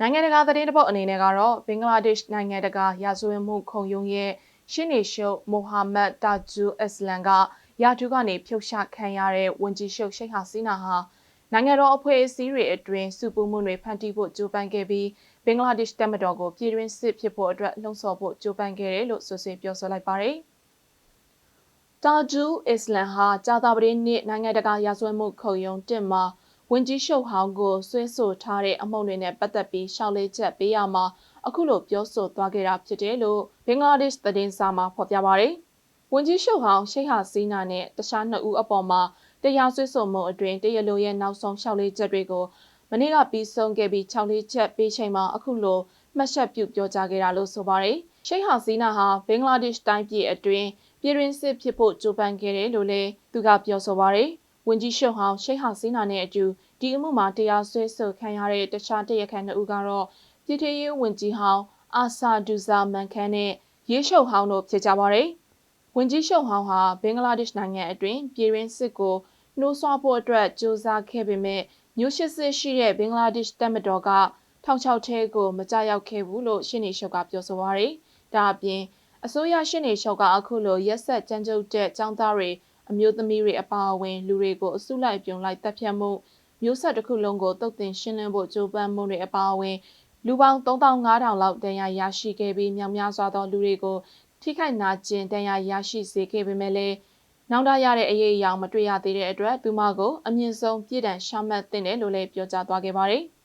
နိုင်ငံတကာသတင်းတပုတ်အနေနဲ့ကတော့ဘင်္ဂလားဒေ့ရှ်နိုင်ငံတကာရာဇဝတ်မှုခုံရုံးရဲ့ရှင်းနေရှုပ်မိုဟာမက်တာဂျူအစ္စလမ်ကရာထူးကနေဖြုတ်ချခံရတဲ့ဝန်ကြီးရှုပ်ရှိတ်ဟာစီနာဟာနိုင်ငံတော်အဖွဲ့အစည်းတွေအတွင်းစုပူးမှုတွေဖန်တီးဖို့ကြိုးပမ်းခဲ့ပြီးဘင်္ဂလားဒေ့ရှ်တပ်မတော်ကိုပြည်တွင်းစစ်ဖြစ်ဖို့အတွက်လှုံ့ဆော်ဖို့ကြိုးပမ်းခဲ့တယ်လို့ဆိုဆွေးပြောဆိုလိုက်ပါတယ်။တာဂျူအစ္စလမ်ဟာကြာသပတေးနေ့နိုင်ငံတကာရာဇဝတ်မှုခုံရုံးတင်မှာ ဝင်ကြီးရှုပ်ဟောင်းကိုဆွဲဆိုထားတဲ့အမှုတွေနဲ့ပတ်သက်ပြီးရှောက်လေးချက်ပေးရမှာအခုလိုပြောဆိုသွားခဲ့တာဖြစ်တယ်လို့ဘင်္ဂလားဒေ့ရှ်သတင်းစာမှာဖော်ပြပါတယ်။ဝင်ကြီးရှုပ်ဟောင်းရှိဟာစီနာနဲ့တခြားနှစ်ဦးအပေါ်မှာတရားစွဲဆိုမှုအတွင်တရားလိုရဲ့နောက်ဆုံးရှောက်လေးချက်တွေကိုမနေ့ကပြီးဆုံးခဲ့ပြီး6လေးချက်ပေးချိန်မှာအခုလိုမှတ်ချက်ပြုပြောကြားခဲ့တာလို့ဆိုပါတယ်။ရှိဟာစီနာဟာဘင်္ဂလားဒေ့ရှ်တိုင်းပြည်အတွင်းပြည်တွင်းစစ်ဖြစ်ဖို့ကြိုးပမ်းခဲ့တယ်လို့လည်းသူကပြောဆိုပါတယ်။ ဝန်ကြီးရှုပ်ဟောင်းရှိတ်ဟာစီနာနဲ့အတူဒီအမှုမှာတရားစွဲဆိုခံရတဲ့တခြားတရားခံနှစ်ဦးကတော့ပြည်ထရေးဝန်ကြီးဟောင်းအာဆာဒူဇာမန်ခန်နဲ့ရေးရှုပ်ဟောင်းတို့ဖြစ်ကြပါတယ်။ဝန်ကြီးရှုပ်ဟောင်းဟာဘင်္ဂလားဒေ့ရှ်နိုင်ငံအတွင်းပြည်ရင်းစစ်ကိုနှိုးဆွဖို့အတွက်ကြိုးစားခဲ့ပေမဲ့မျိုးရှစ်စစ်ရှိတဲ့ဘင်္ဂလားဒေ့ရှ်တပ်မတော်ကထောက်ချောက်ထဲကိုမကြောက်ရောက်ခဲ့ဘူးလို့ရှင်းနေရှုပ်ကပြောဆိုပါရယ်။ဒါအပြင်အစိုးရရှင်းနေရှုပ်ကအခုလိုရက်ဆက်ကြမ်းကြုတ်တဲ့ចောင်းသားတွေ အမျိုးသမီးတွေအပါအဝင်လူတွေကိုအစုလိုက်ပြုံလိုက်တပ်ဖြတ်မှုမျိုးဆက်တစ်ခုလုံးကိုတုတ်တင်ရှင်းလင်းဖို့ကြိုးပမ်းမှုတွေအပါအဝင်လူပေါင်း3500လောက်တန်ရာရရှိခဲ့ပြီးမြောင်များစွာသောလူတွေကိုထိခိုက်နာကျင်တန်ရာရရှိစေခဲ့ပေမဲ့လည်းနောက်တရတဲ့အရေးအယောင်မတွေ့ရသေးတဲ့အတွက်သူမကိုအမြင့်ဆုံးပြည်တံရှာမှတ်တင်တယ်လို့လည်းပြောကြားသွားခဲ့ပါတယ်။